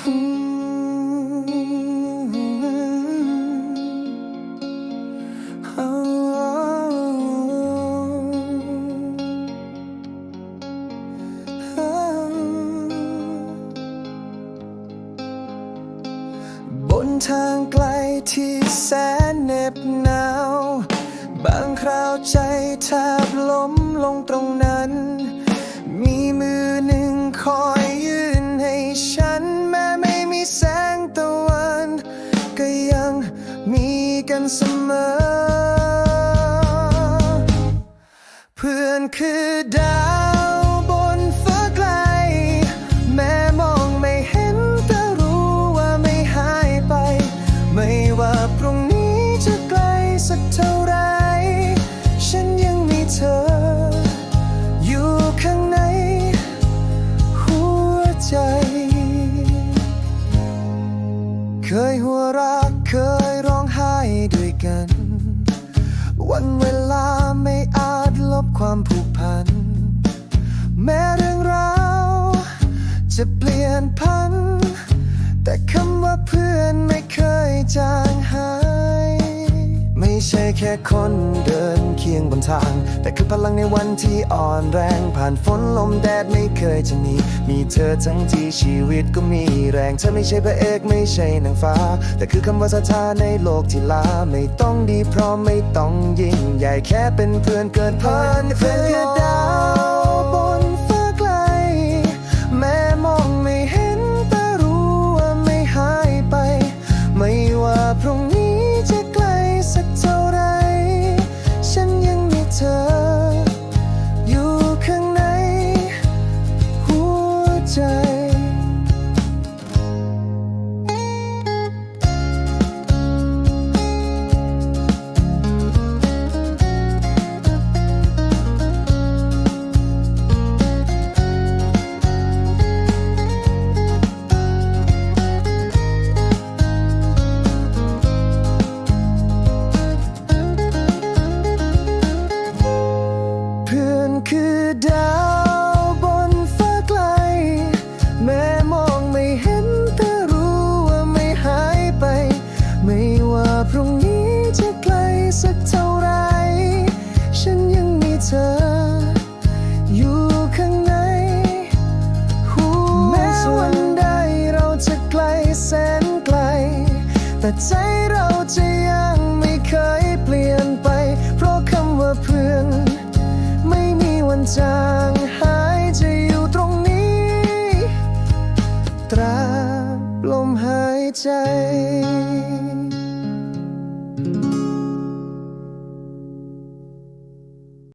บนทางไกลที่แสนเหน็บหนาว บางคราวใจแทบล้มลงตรงนั้น มีมือหนึ่งคอยยื่นให้ฉัน กันเสมอ เพื่อนคือดาวบนฟ้าไกล แม้มองไม่เห็นแต่รู้ว่าไม่หายไป ไม่ว่าพรุ่งนี้จะไกลสักเท่าไร ฉันยังมีเธอ อยู่ข้างใน หัวใจ เคยหัวเรา ด้วยกัน วันเวลาไม่อาจลบความผูกพัน แม้เรื่องราวจะเปลี่ยนพัน แต่คำว่าเพื่อนไม่เคยจาง ใช่แค่คนเดินเคียงบนทาง แต่คือพลังในวันที่อ่อนแรงผ่านฝนลมแดดไม่เคยจะมี มีเธอทั้งที่ชีวิตก็มีแรงเธอไม่ใช่พระเอกไม่ใช่นางฟ้า แต่คือคำว่าศรัทธาในโลกที่ลาไม่ต้องดีเพราะไม่ต้องยิ่ง ใหญ่แค่เป็นเพื่อนเกินพันเพื่อนคือดาว ใจ พรุ่งนี้จะไกลสักเท่าไร ฉันยังมีเธอ อยู่ข้างในหัวแม้วันใดเราจะไกลแสนไกล แต่ใจเราจะยังไม่เคยเปลี่ยนไป เพราะคำว่าเพื่อน ไม่มีวันจางหายจะอยู่ตรงนี้ ตราบลมหายใจ